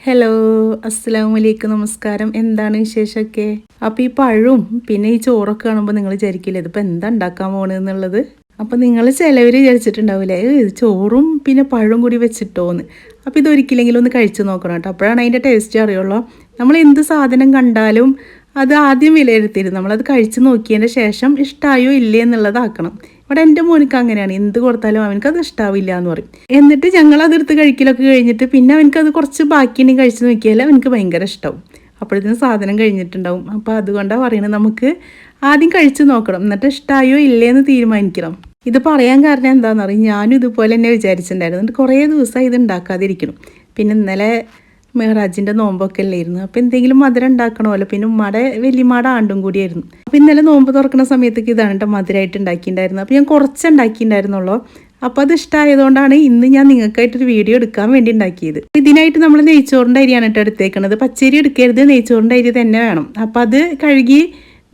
Hello അസ്സലാമു അലൈക്കും നമസ്കാരം. എന്താണ് വിശേഷമൊക്കെ? അപ്പോൾ ഈ പഴവും പിന്നെ ഈ ചോറൊക്കെ കാണുമ്പോൾ നിങ്ങൾ വിചാരിക്കില്ല ഇതിപ്പോൾ എന്താ ഉണ്ടാക്കാൻ പോകണമെന്നുള്ളത് അപ്പോൾ നിങ്ങൾ ചിലവർ വിചാരിച്ചിട്ടുണ്ടാവില്ലേ "ഏ, ചോറും പിന്നെ പഴവും കൂടി വെച്ചിട്ടോന്ന്. അപ്പോൾ ഇതൊരിക്കലെങ്കിലും ഒന്ന് കഴിച്ച് നോക്കണം കേട്ടോ. അപ്പോഴാണ് അതിന്റെ ടേസ്റ്റ് അറിയുള്ളൂ. നമ്മൾ എന്ത് സാധനം കണ്ടാലും അത് ആദ്യം വിലയിരുത്തരുത് നമ്മളത് കഴിച്ച് നോക്കിയതിന്റെ ശേഷം ഇഷ്ടമായോ ഇല്ലേ എന്നുള്ളതാക്കണം. ഇവിടെ എന്റെ മോനിക്ക് അങ്ങനെയാണ്. എന്ത് കൊടുത്താലും അവനക്ക് അത് ഇഷ്ടാവില്ല എന്ന് പറയും. എന്നിട്ട് ഞങ്ങൾ അതെടുത്ത് കഴിക്കലൊക്കെ കഴിഞ്ഞിട്ട് പിന്നെ അവനക്ക് അത് കുറച്ച് ബാക്കിയുണ്ടെങ്കിൽ കഴിച്ചു നോക്കിയാൽ അവനക്ക് ഭയങ്കര ഇഷ്ടമാവും അപ്പോഴത്തേനും സാധനം കഴിഞ്ഞിട്ടുണ്ടാവും. അപ്പോൾ അതുകൊണ്ടാണ് പറയുന്നത് നമുക്ക് ആദ്യം കഴിച്ചു നോക്കണം. എന്നിട്ട് ഇഷ്ടമായോ ഇല്ലേ എന്ന് തീരുമാനിക്കണം. ഇത് പറയാൻ കാരണം എന്താണെന്ന് അറിയാം? ഞാനും ഇതുപോലെ തന്നെ വിചാരിച്ചിട്ടുണ്ടായിരുന്നു. എന്നിട്ട് കുറേ ദിവസമായി ഇത് ഉണ്ടാക്കാതിരിക്കണം പിന്നെ ഇന്നലെ മെഹറാജിന്റെ നോമ്പൊക്കെ അല്ലായിരുന്നു. അപ്പോൾ എന്തെങ്കിലും മധുരം ഉണ്ടാക്കണമല്ലോ. പിന്നെ ഉമ്മയുടെ വലിയമ്മയുടെ ആണ്ടും കൂടിയായിരുന്നു. അപ്പോൾ ഇന്നലെ നോമ്പ് തുറക്കുന്ന സമയത്തേക്ക് ഇതാണ് കേട്ടോ മധുരമായിട്ട് ഉണ്ടാക്കിയിട്ടുണ്ടായിരുന്നത്. അപ്പോൾ ഞാൻ കുറച്ച് ഉണ്ടാക്കിയിട്ടുണ്ടായിരുന്നുള്ളൂ അപ്പോൾ അത് ഇഷ്ടമായതുകൊണ്ടാണ് ഇന്ന് ഞാൻ നിങ്ങൾക്കായിട്ടൊരു വീഡിയോ എടുക്കാൻ വേണ്ടി ഉണ്ടാക്കിയത്. ഇതിനായിട്ട് നമ്മൾ നെയ്ച്ചോറിന്റെ അരിയാണ് കേട്ടോ എടുത്തേക്കണത്. പച്ചരി എടുക്കരുത്. നെയ്ച്ചോറിന്റെ അരി തന്നെ വേണം. അപ്പോൾ അത് കഴുകി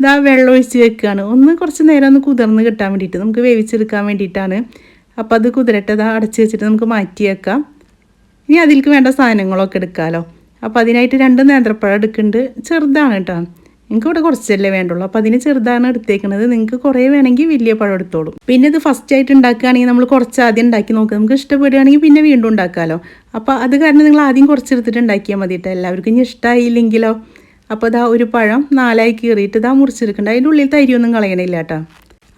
ഇതാ വെള്ളം ഒഴിച്ച് വെക്കുകയാണ് ഒന്ന് കുറച്ച് നേരം ഒന്ന് കുതിർന്ന് കിട്ടാൻ വേണ്ടിയിട്ട്. നമുക്ക് വേവിച്ചെടുക്കാൻ വേണ്ടിയിട്ടാണ്. അപ്പോൾ അത് കുതിരട്ടെ ഇതാ അടച്ച് വെച്ചിട്ട് നമുക്ക് മാറ്റി വെക്കാം ഇനി അതിലേക്ക് വേണ്ട സാധനങ്ങളൊക്കെ എടുക്കാമല്ലോ അപ്പോൾ അതിനായിട്ട് രണ്ട് നേന്ത്രപ്പഴം എടുക്കുന്നുണ്ട്. ചെറുതാണ് കേട്ടോ. നിങ്ങൾക്ക് ഇവിടെ കുറച്ചല്ലേ വേണ്ടുള്ളൂ. അപ്പോൾ അതിന് ചെറുതാണ് എടുത്തേക്കുന്നത് നിങ്ങൾക്ക് കുറേ വേണമെങ്കിൽ വലിയ പഴം എടുത്തോളൂ. പിന്നെ ഇത് ഫസ്റ്റ് ആയിട്ട് ഉണ്ടാക്കുകയാണെങ്കിൽ നമ്മൾ കുറച്ച് ആദ്യം ഉണ്ടാക്കി നോക്കുക നമുക്ക് ഇഷ്ടപ്പെടുകയാണെങ്കിൽ പിന്നെ വീണ്ടും ഉണ്ടാക്കാമല്ലോ അപ്പോൾ അത് കാരണം നിങ്ങൾ ആദ്യം കുറച്ച് എടുത്തിട്ട് ഉണ്ടാക്കിയാൽ മതി കേട്ടോ. എല്ലാവർക്കും ഇനി ഇഷ്ടമായില്ലെങ്കിലോ അപ്പോൾ ഇതാ ഒരു പഴം നാലായി കീറിയിട്ട് ഇതാ മുറിച്ചെടുക്കണ്ട അതിന്റെ ഉള്ളിൽ തരിയൊന്നും കളയണില്ല കേട്ടോ.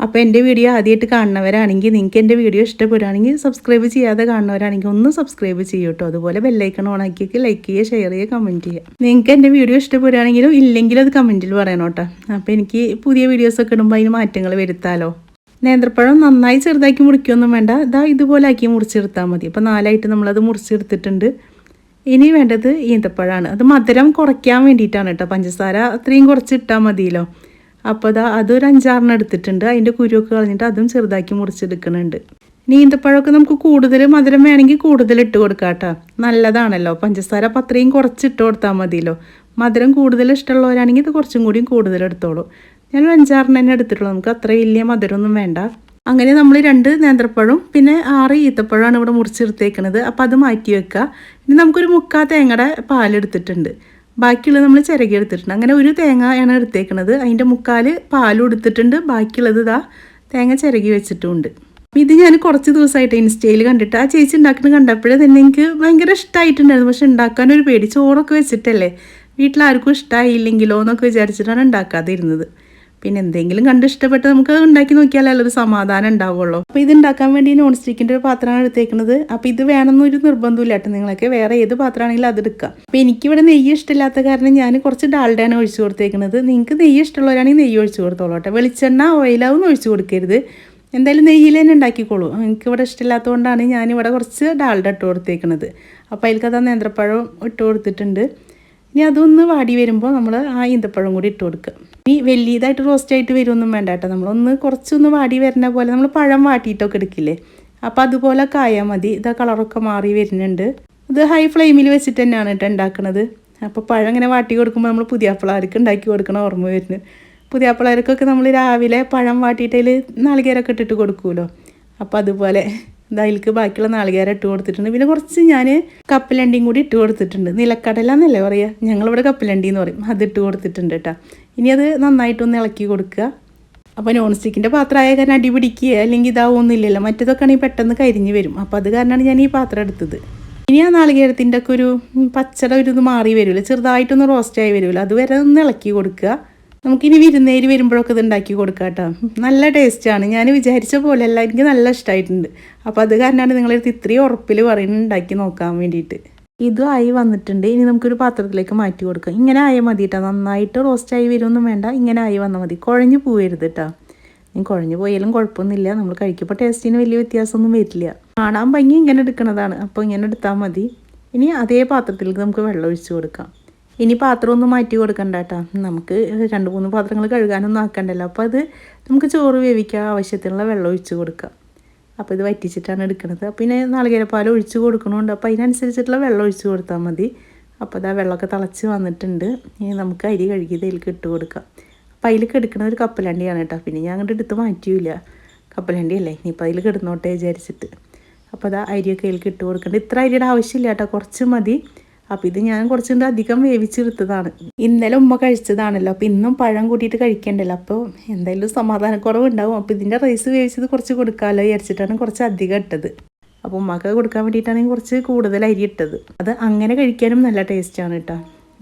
അപ്പോൾ എന്റെ വീഡിയോ ആദ്യമായിട്ട് കാണുന്നവരാണെങ്കിൽ നിങ്ങൾക്ക് എന്റെ വീഡിയോ ഇഷ്ടപ്പെടുകയാണെങ്കിൽ സബ്സ്ക്രൈബ് ചെയ്യാതെ കാണുന്നവരാണെങ്കിൽ ഒന്ന് സബ്സ്ക്രൈബ് ചെയ്യൂ കേട്ടോ. അതുപോലെ ബെല്ലൈക്കൺ ഓണാക്കിയൊക്കെ ലൈക്ക് ചെയ്യുക ഷെയർ ചെയ്യുക കമന്റ് ചെയ്യുക. നിങ്ങൾക്ക് എന്റെ വീഡിയോ ഇഷ്ടപ്പെടുകയാണെങ്കിലും ഇല്ലെങ്കിലും അത് കമന്റിൽ പറയണം കേട്ടോ. അപ്പോൾ എനിക്ക് പുതിയ വീഡിയോസൊക്കെ ഇടുമ്പോൾ അതിന് മാറ്റങ്ങൾ വരുത്താലോ. നേന്ത്രപ്പഴം നന്നായി ചെറുതാക്കി മുറിക്കൊന്നും വേണ്ട. ഇതാ ഇതുപോലെ ആക്കി മുറിച്ചെടുത്താൽ മതി. അപ്പോൾ നാലായിട്ട് നമ്മളത് മുറിച്ചെടുത്തിട്ടുണ്ട്. ഇനി വേണ്ടത് ഈന്തപ്പഴമാണ് അത് മധുരം കുറയ്ക്കാൻ വേണ്ടിയിട്ടാണ് കേട്ടോ. പഞ്ചസാര അത്രയും കുറച്ച് ഇട്ടാൽ മതിയല്ലോ. അപ്പോൾ അതാ അതൊരു അഞ്ചാറിന് എടുത്തിട്ടുണ്ട്. അതിന്റെ കുരുവൊക്കെ കളഞ്ഞിട്ട് അതും ചെറുതാക്കി മുറിച്ചെടുക്കുന്നുണ്ട്. ഇനി ഈന്തപ്പഴമൊക്കെ നമുക്ക് കൂടുതൽ മധുരം വേണമെങ്കിൽ കൂടുതൽ ഇട്ട് കൊടുക്കാം കേട്ടോ. നല്ലതാണല്ലോ. പഞ്ചസാര അപ്പം അത്രയും കുറച്ച് ഇട്ട് കൊടുത്താൽ മതിയല്ലോ. മധുരം കൂടുതൽ ഇഷ്ടമുള്ളവരാണെങ്കിൽ ഇത് കുറച്ചും കൂടിയും കൂടുതൽ എടുത്തോളൂ. ഞാനൊരു അഞ്ചാറിന് തന്നെ എടുത്തിട്ടുള്ളൂ. നമുക്ക് അത്ര വലിയ മധുരമൊന്നും വേണ്ട. അങ്ങനെ നമ്മൾ രണ്ട് നേന്ത്രപ്പഴവും പിന്നെ ആറ് ഈത്തപ്പഴമാണ് ഇവിടെ മുറിച്ചെടുത്തേക്കണത്. അപ്പോൾ അത് മാറ്റി വെക്കുക ഇനി നമുക്കൊരു മുക്കാ തേങ്ങയുടെ പാലെടുത്തിട്ടുണ്ട് ബാക്കിയുള്ളത് നമ്മൾ ചിരകി എടുത്തിട്ടുണ്ട്. അങ്ങനെ ഒരു തേങ്ങയാണ് എടുത്തേക്കണത്. അതിന്റെ മുക്കാൽ പാലും എടുത്തിട്ടുണ്ട് ബാക്കിയുള്ളത് ഇതാ തേങ്ങ ചിരകി വെച്ചിട്ടുമുണ്ട് ഇത് ഞാൻ കുറച്ച് ദിവസമായിട്ട് ഇൻസ്റ്റയിൽ കണ്ടിട്ട് ആ ചേച്ചി ഉണ്ടാക്കുന്നത് കണ്ടപ്പോഴേ തന്നെ എനിക്ക് ഭയങ്കര ഇഷ്ടമായിട്ടുണ്ടായിരുന്നു പക്ഷെ ഉണ്ടാക്കാൻ ഒരു പേടി. ചോറൊക്കെ വെച്ചിട്ടല്ലേ? വീട്ടിലാർക്കും ഇഷ്ടമായില്ലെങ്കിലോ എന്നൊക്കെ വിചാരിച്ചിട്ടാണ് ഉണ്ടാക്കാതിരുന്നത്. പിന്നെ എന്തെങ്കിലും കണ്ട് ഇഷ്ടപ്പെട്ട് നമുക്ക് ഉണ്ടാക്കി നോക്കിയാലേ ഒരു സമാധാനം ഉണ്ടാവുള്ളൂ. അപ്പോൾ ഇത് ഉണ്ടാക്കാൻ വേണ്ടി നോൺ സ്റ്റിക്കിന്റെ ഒരു പാത്രമാണ് എടുത്തേക്കുന്നത്. അപ്പോൾ ഇത് വേണമെന്നൊരു നിർബന്ധമില്ല കേട്ടോ. നിങ്ങൾക്ക് വേറെ ഏത് പാത്രമാണെങ്കിലും അത് എടുക്കാം. അപ്പോൾ എനിക്കിവിടെ നെയ്യ് ഇഷ്ടമില്ലാത്ത കാരണം ഞാൻ കുറച്ച് ഡാൽഡയാണ് ഒഴിച്ചു കൊടുത്തേക്കുന്നത്. നിങ്ങൾക്ക് നെയ്യ് ഇഷ്ടമുള്ളവരാണെങ്കിൽ നെയ്യ് ഒഴിച്ചു കൊടുത്തോളൂ കേട്ടോ. വെളിച്ചെണ്ണ ഓയിലാവും ഒഴിച്ചു കൊടുക്കരുത്. എന്തായാലും നെയ്യിൽ തന്നെ ഉണ്ടാക്കിക്കോളൂ. എനിക്കിവിടെ ഇഷ്ടമില്ലാത്തതുകൊണ്ടാണ് ഞാനിവിടെ കുറച്ച് ഡാൽഡ ഇട്ട് കൊടുത്തേക്കുന്നത്. അപ്പോൾ അതിൽക്കത് നേന്ത്രപ്പഴം ഇട്ട് കൊടുത്തിട്ടുണ്ട്. ഇനി അതൊന്ന് വാടി വരുമ്പോൾ നമ്മൾ ആ ഈന്തപ്പഴം കൂടി ഇട്ട് കൊടുക്കുക. ഇനി വലിയതായിട്ട് റോസ്റ്റ് ആയിട്ട് വരുമൊന്നും വേണ്ട കേട്ടോ. നമ്മളൊന്ന് കുറച്ചൊന്ന് വാടി വരുന്ന പോലെ നമ്മൾ പഴം വാട്ടിയിട്ടൊക്കെ എടുക്കില്ലേ? അപ്പോൾ അതുപോലെ കായാൽ മതി. ഇതാ കളറൊക്കെ മാറി വരുന്നുണ്ട്. ഇത് ഹൈ ഫ്ലെയിമിൽ വെച്ചിട്ട് തന്നെയാണ് കേട്ടോ ഉണ്ടാക്കുന്നത് അപ്പോൾ പഴം ഇങ്ങനെ വാട്ടി കൊടുക്കുമ്പോൾ നമ്മൾ പുതിയ പിള്ളേർക്ക് ഉണ്ടാക്കി കൊടുക്കണ ഓർമ്മ വരുന്നു. പുതിയ പിള്ളേർക്കൊക്കെ നമ്മൾ രാവിലെ പഴം വാട്ടിയിട്ടതിൽ നാളികേരമൊക്കെ ഇട്ടിട്ട് കൊടുക്കുമല്ലോ അപ്പോൾ അതുപോലെ അതിലേക്ക് ബാക്കിയുള്ള നാളികേരം ഇട്ട് കൊടുത്തിട്ടുണ്ട്. പിന്നെ കുറച്ച് ഞാൻ കപ്പലണ്ടിയും കൂടി ഇട്ട് കൊടുത്തിട്ടുണ്ട്. നിലക്കടല എന്നല്ലേ പറയുക ഞങ്ങളിവിടെ കപ്പലണ്ടി എന്ന് പറയും. അത് ഇട്ട് കൊടുത്തിട്ടുണ്ട് കേട്ടോ ഇനി അത് നന്നായിട്ടൊന്ന് ഇളക്കി കൊടുക്കുക. അപ്പോൾ നോൺ സ്റ്റിക്കിന്റെ പാത്രമായ കാരണം അടി പിടിക്കുക അല്ലെങ്കിൽ ഇതാവുന്നില്ലല്ലോ മറ്റേതൊക്കെ ആണെങ്കിൽ പെട്ടെന്ന് കരിഞ്ഞ് വരും. അപ്പോൾ അത് കാരണമാണ് ഞാൻ ഈ പാത്രം എടുത്തത്. ഇനി ആ നാളികേരത്തിന്റെ ഒക്കെ ഒരു പച്ചട ഒരു ഇത് മാറി വരുമല്ലോ. ചെറുതായിട്ടൊന്ന് റോസ്റ്റ് ആയി വരുമല്ലോ. അതുവരെ ഒന്ന് ഇളക്കി കൊടുക്കുക. നമുക്കിനി വിരുന്നേര് വരുമ്പോഴൊക്കെ ഇത് ഉണ്ടാക്കി കൊടുക്കാം കേട്ടോ. നല്ല ടേസ്റ്റാണ് ഞാൻ വിചാരിച്ച പോലെയല്ല. എനിക്ക് നല്ല ഇഷ്ടമായിട്ടുണ്ട് അപ്പോൾ അത് കാരണമാണ് നിങ്ങളെടുത്ത് ഇത്രയും ഉറപ്പിൽ പറയുന്നത് ഉണ്ടാക്കി നോക്കാൻ വേണ്ടിയിട്ട്. ഇതും ആയി വന്നിട്ടുണ്ട്. ഇനി നമുക്കൊരു പാത്രത്തിലേക്ക് മാറ്റി കൊടുക്കാം. ഇങ്ങനെ ആയാൽ മതി കേട്ടോ നന്നായിട്ട് റോസ്റ്റ് ആയി വരുമൊന്നും വേണ്ട. ഇങ്ങനെ ആയി വന്നാൽ മതി. കുഴഞ്ഞു പോവരുത് കേട്ടോ ഇനി കുഴഞ്ഞു പോയാലും കുഴപ്പമൊന്നുമില്ല. നമ്മൾ കഴിക്കുമ്പോൾ ടേസ്റ്റിന് വലിയ വ്യത്യാസമൊന്നും വരില്ല. കാണാൻ ഭംഗി ഇങ്ങനെ എടുക്കുന്നതാണ് അപ്പോൾ ഇങ്ങനെ എടുത്താൽ മതി. ഇനി അതേ പാത്രത്തിലേക്ക് നമുക്ക് വെള്ളം ഒഴിച്ച് കൊടുക്കാം. ഇനി പാത്രം ഒന്നും മാറ്റി കൊടുക്കണ്ട കേട്ടോ നമുക്ക് രണ്ട് മൂന്ന് പാത്രങ്ങൾ കഴുകാനൊന്നും ആക്കണ്ടല്ലോ. അപ്പോൾ അത് നമുക്ക് ചോറ് വേവിക്കാൻ ആവശ്യത്തിനുള്ള വെള്ളം ഒഴിച്ച് കൊടുക്കാം. അപ്പോൾ ഇത് വറ്റിച്ചിട്ടാണ് എടുക്കുന്നത് പിന്നെ നാളികേരപ്പാൽ ഒഴിച്ച് കൊടുക്കണമുണ്ട് അപ്പോൾ അതിനനുസരിച്ചിട്ടുള്ള വെള്ളം ഒഴിച്ച് കൊടുത്താൽ മതി. അപ്പോൾ അതാ വെള്ളമൊക്കെ തിളച്ച് വന്നിട്ടുണ്ട്. ഇനി നമുക്ക് അരി കഴുകി ഇതിലേക്ക് ഇട്ട് കൊടുക്കാം. അപ്പോൾ അതിൽ കിടക്കുന്ന ഒരു കപ്പലണ്ടിയാണ് കേട്ടോ. പിന്നെ ഞാൻ അങ്ങോട്ട് എടുത്ത് മാറ്റിയില്ല. കപ്പലണ്ടി അല്ലേ ഇനിയിപ്പോൾ അതിൽ കിടന്നോട്ടെ വിചാരിച്ചിട്ട്. അപ്പോൾ അതാ അരിയൊക്കെ അതിലേക്ക് ഇട്ട് കൊടുക്കേണ്ടത് ഇത്ര അരിയുടെ ആവശ്യമില്ല കേട്ടോ. കുറച്ച് മതി. അപ്പോൾ ഇത് ഞാൻ കുറച്ചുകൊണ്ട് അധികം വേവിച്ചെടുത്തതാണ്. ഇന്നലെ ഉമ്മ കഴിച്ചതാണല്ലോ അപ്പോൾ ഇന്നും പഴം കൂട്ടിയിട്ട് കഴിക്കണ്ടല്ലോ അപ്പോൾ എന്തായാലും സമാധാനക്കുറവുണ്ടാവും. അപ്പോൾ ഇതിന്റെ റൈസ് വേവിച്ചത് കുറച്ച് കൊടുക്കാമല്ലോ വിചാരിച്ചിട്ടാണ് കുറച്ച് അധികം ഇട്ടത്. അപ്പോൾ ഉമ്മക്ക് കൊടുക്കാൻ വേണ്ടിയിട്ടാണ് കുറച്ച് കൂടുതൽ അരി ഇട്ടത്. അത് അങ്ങനെ കഴിക്കാനും നല്ല ടേസ്റ്റാണ് കേട്ടോ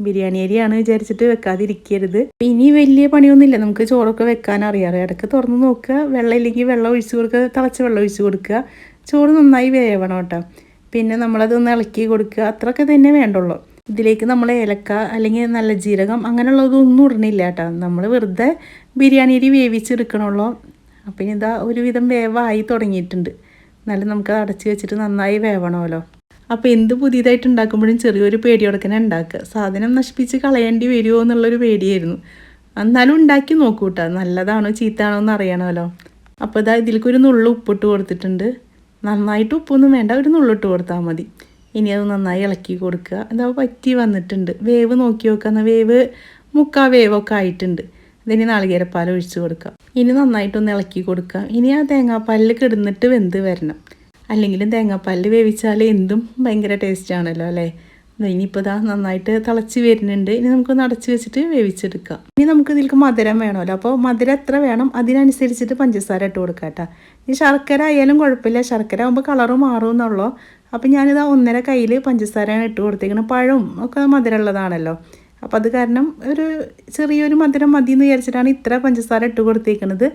ബിരിയാണി അരിയാണ് വിചാരിച്ചിട്ട് വെക്കാതിരിക്കരുത്. ഇനി വലിയ പണിയൊന്നുമില്ല നമുക്ക് ചോറൊക്കെ വെക്കാൻ അറിയാറ് ഇടയ്ക്ക് തുറന്ന് നോക്കുക വെള്ളം ഇല്ലെങ്കിൽ വെള്ളം ഒഴിച്ചു കൊടുക്കുക തിളച്ച വെള്ളം ഒഴിച്ചു കൊടുക്കുക. ചോറ് നന്നായി വേവണം കേട്ടോ പിന്നെ നമ്മളതൊന്ന് ഇളക്കി കൊടുക്കുക. അത്രയൊക്കെ തന്നെ വേണ്ടുള്ളൂ. ഇതിലേക്ക് നമ്മൾ ഏലക്ക അല്ലെങ്കിൽ നല്ല ജീരകം അങ്ങനെയുള്ളതൊന്നും ഇടണില്ല കേട്ടോ. നമ്മൾ വെറുതെ ബിരിയാണി അരി വേവിച്ചെടുക്കണുള്ളൂ. അപ്പം ഇതാ ഒരുവിധം വേവായി തുടങ്ങിയിട്ടുണ്ട്. എന്നാലും നമുക്ക് അടച്ച് വെച്ചിട്ട് നന്നായി വേവണമല്ലോ. അപ്പോൾ എന്ത് പുതിയതായിട്ട് ഉണ്ടാക്കുമ്പോഴും ചെറിയൊരു പേടിയോടക്കനെ ഉണ്ടാക്കുക. സാധനം നശിപ്പിച്ച് കളയേണ്ടി വരുമോ എന്നുള്ളൊരു പേടിയായിരുന്നു. എന്നാലും ഉണ്ടാക്കി നോക്കൂട്ടോ നല്ലതാണോ ചീത്താണോ എന്ന് അറിയണമല്ലോ. അപ്പോൾ ഇതാ ഇതിലേക്ക് ഒരു നുള്ളു ഉപ്പിട്ട് കൊടുത്തിട്ടുണ്ട്. നന്നായിട്ട് ഉപ്പൊന്നും വേണ്ട ഒരു നുള്ളിട്ട് കൊടുത്താൽ മതി. ഇനി അത് നന്നായി ഇളക്കി കൊടുക്കുക. എന്താ പറ്റി വന്നിട്ടുണ്ട്. വേവ് നോക്കി നോക്കുക വേവ് മുക്കാ വേവൊക്കെ ആയിട്ടുണ്ട്. ഇതിന് നാളികേരപ്പാൽ ഒഴിച്ച് കൊടുക്കുക ഇനി നന്നായിട്ടൊന്ന് ഇളക്കി കൊടുക്കുക ഇനി ആ തേങ്ങാപ്പാലിൽ കിടന്നിട്ട് വെന്ത് വരണം. അല്ലെങ്കിലും തേങ്ങാപ്പാലിൽ വേവിച്ചാൽ എന്തും ഭയങ്കര ടേസ്റ്റ് ആണല്ലോ അല്ലേ? ഇനിയിപ്പോൾ ഇതാ നന്നായിട്ട് തിളച്ച് വരുന്നുണ്ട്. ഇനി നമുക്കൊന്ന് അടച്ച് വെച്ചിട്ട് വേവിച്ചെടുക്കാം. ഇനി നമുക്ക് ഇതിലേക്ക് മധുരം വേണമല്ലോ. അപ്പോൾ മധുരം എത്ര വേണം? അതിനനുസരിച്ചിട്ട് പഞ്ചസാര ഇട്ട് കൊടുക്കാം കേട്ടോ. ഈ ശർക്കര ആയാലും കുഴപ്പമില്ല. ശർക്കര ആകുമ്പോൾ കളറ് മാറും എന്നുള്ളൂ. അപ്പോൾ ഞാനിതാ ഒന്നര കയ്യിൽ പഞ്ചസാരയാണ് ഇട്ട് കൊടുത്തേക്കുന്നത് പഴവും ഒക്കെ മധുരമുള്ളതാണല്ലോ. അപ്പോൾ അത് കാരണം ഒരു ചെറിയൊരു മധുരം മതി എന്ന് വിചാരിച്ചിട്ടാണ് ഇത്ര പഞ്ചസാര ഇട്ട് കൊടുത്തേക്കുന്നത്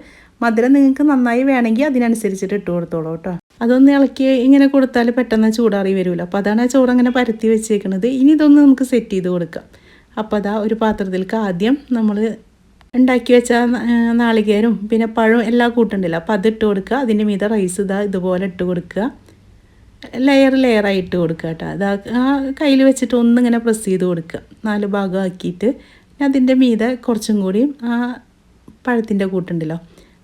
മധുരം നിങ്ങൾക്ക് നന്നായി വേണമെങ്കിൽ അതിനനുസരിച്ചിട്ട് ഇട്ട് കൊടുത്തോളൂ കേട്ടോ. അതൊന്ന് ഇളക്കി ഇങ്ങനെ കൊടുത്താൽ പെട്ടെന്ന് ചൂടാറി വരുമല്ലോ അപ്പോൾ അതാണ് ചോറ് അങ്ങനെ പരത്തി വെച്ചേക്കുന്നത് ഇനി ഇതൊന്ന് നമുക്ക് സെറ്റ് ചെയ്ത് കൊടുക്കാം. അപ്പോൾ അതാ ഒരു പാത്രത്തിലേക്ക് ആദ്യം നമ്മൾ ഉണ്ടാക്കി വെച്ച നാളികേരും പിന്നെ പഴവും എല്ലാം കൂട്ടുണ്ടല്ലോ. അപ്പോൾ അത് ഇട്ട് കൊടുക്കുക. അതിന്റെ മീത റൈസ് ഇതാ ഇതുപോലെ ഇട്ട് കൊടുക്കുക. ലെയർ ലെയറായി ഇട്ട് കൊടുക്കുക കേട്ടോ. അത് ആ കയ്യിൽ വെച്ചിട്ട് ഒന്നിങ്ങനെ പ്രസ് ചെയ്ത് കൊടുക്കുക. നാല് ഭാഗമാക്കിയിട്ട്. അതിന്റെ മീതെ കുറച്ചും കൂടി ആ പഴത്തിന്റെ കൂട്ടുണ്ടല്ലോ.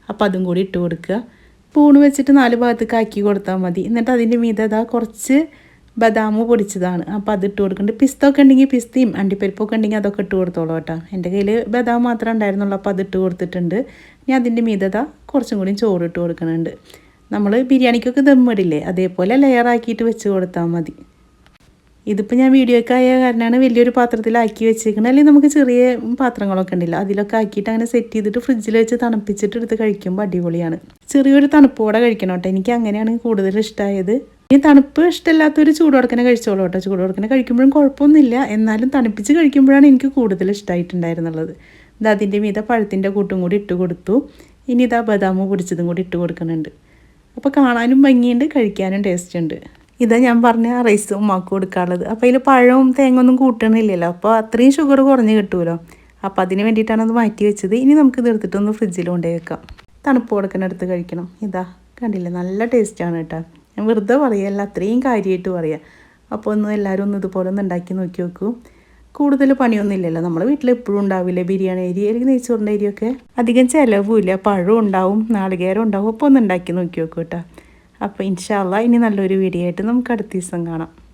അപ്പോൾ അതും കൂടി ഇട്ട് കൊടുക്കുക. സ്പൂണ് വെച്ചിട്ട് നാല് ഭാഗത്തേക്ക് ആക്കി കൊടുത്താൽ മതി. എന്നിട്ട് അതിന്റെ മീതെ അതാ കുറച്ച് ബദാം പൊടിച്ചതാണ്. അപ്പോൾ അത് ഇട്ട് കൊടുക്കുന്നുണ്ട് പിസ്ത ഒക്കെ ഉണ്ടെങ്കിൽ പിസ്തയും അണ്ടിപ്പരിപ്പൊക്കെ ഉണ്ടെങ്കിൽ അതൊക്കെ ഇട്ട് കൊടുത്തോളൂ കേട്ടോ. എന്റെ കയ്യിൽ ബദാം മാത്രമേ ഉണ്ടായിരുന്നുള്ളൂ. അപ്പോൾ അത് ഇട്ട് കൊടുത്തിട്ടുണ്ട്. ഞാൻ അതിന്റെ മീതത കുറച്ചും കൂടി ചോറ് ഇട്ട് കൊടുക്കുന്നുണ്ട് നമ്മൾ ബിരിയാണിക്കൊക്കെ ദമ്മിടില്ലേ? അതേപോലെ ലെയറാക്കിയിട്ട് വെച്ച് കൊടുത്താൽ മതി. ഇതിപ്പോൾ ഞാൻ വീഡിയോയ്ക്ക് ആയ കാരണമാണ് വലിയൊരു പാത്രത്തിലാക്കി വെച്ചേക്കുന്നത് അല്ലെങ്കിൽ നമുക്ക് ചെറിയ പാത്രങ്ങളൊക്കെ ഉണ്ടല്ലോ അതിലൊക്കെ ആക്കിയിട്ട് അങ്ങനെ സെറ്റ് ചെയ്തിട്ട് ഫ്രിഡ്ജിൽ വെച്ച് തണുപ്പിച്ചിട്ട് എടുത്ത് കഴിക്കുമ്പോൾ അടിപൊളിയാണ്. ചെറിയൊരു തണുപ്പോടെ കഴിക്കണം കേട്ടോ. എനിക്ക് അങ്ങനെയാണ് കൂടുതൽ ഇഷ്ടമായത് ഇനി തണുപ്പ് ഇഷ്ടമില്ലാത്തൊരു ചൂടോടക്കനെ കഴിച്ചോളൂ കേട്ടോ. ചൂടോടക്കനെ കഴിക്കുമ്പോഴും കുഴപ്പമൊന്നുമില്ല. എന്നാലും തണുപ്പിച്ച് കഴിക്കുമ്പോഴാണ് എനിക്ക് കൂടുതൽ ഇഷ്ടമായിട്ടുണ്ടായിരുന്നുള്ളത് ഇത് അതിന്റെ മീത പഴത്തിന്റെ കൂട്ടും കൂടി ഇട്ട് കൊടുത്തു. ഇനി ഇതാ ബദാമ് പൊടിച്ചതും കൂടി ഇട്ട് കൊടുക്കുന്നുണ്ട്. അപ്പോൾ കാണാനും ഭംഗിയുണ്ട് കഴിക്കാനും ടേസ്റ്റ് ഉണ്ട്. ഇതാ ഞാൻ പറഞ്ഞ റൈസ് ഉമ്മാക്ക് കൊടുക്കാനുള്ളത്. അപ്പോൾ അതിൽ പഴവും തേങ്ങ ഒന്നും കൂട്ടണില്ലല്ലോ. അപ്പോൾ അത്രയും ഷുഗർ കുറഞ്ഞ് കിട്ടുമല്ലോ അപ്പോൾ അതിന് വേണ്ടിയിട്ടാണ് അത് മാറ്റി വെച്ചത്. ഇനി നമുക്ക് ഇത് എടുത്തിട്ടൊന്ന് ഫ്രിഡ്ജിൽ കൊണ്ടുപോയി വെക്കാം. തണുപ്പ് കൊടുക്കാൻ അടുത്ത് കഴിക്കണം. ഇതാ കണ്ടില്ലേ? നല്ല ടേസ്റ്റാണ് കേട്ടോ. ഞാൻ വെറുതെ പറയല്ല അത്രയും കാര്യമായിട്ട് പറയാം. അപ്പോൾ ഒന്ന് എല്ലാവരും ഒന്ന് ഇതുപോലെ ഒന്ന് ഉണ്ടാക്കി നോക്കി നോക്കൂ. കൂടുതൽ പണിയൊന്നുമില്ലല്ലോ. നമ്മൾ വീട്ടിൽ എപ്പോഴും ഉണ്ടാവില്ല? ബിരിയാണി അരി അല്ലെങ്കിൽ നെയ്ച്ചോറിന്റെ അരിയൊക്കെ? അധികം ചിലവുമില്ല. പഴവും ഉണ്ടാവും നാളികേരം ഉണ്ടാവും. അപ്പോൾ ഒന്ന് ഉണ്ടാക്കി നോക്കി നോക്കൂ കേട്ടോ. അപ്പോൾ ഇൻഷാല്ല ഇനി നല്ലൊരു വീഡിയോ ആയിട്ട് നമുക്ക് അടുത്ത ദിവസം കാണാം.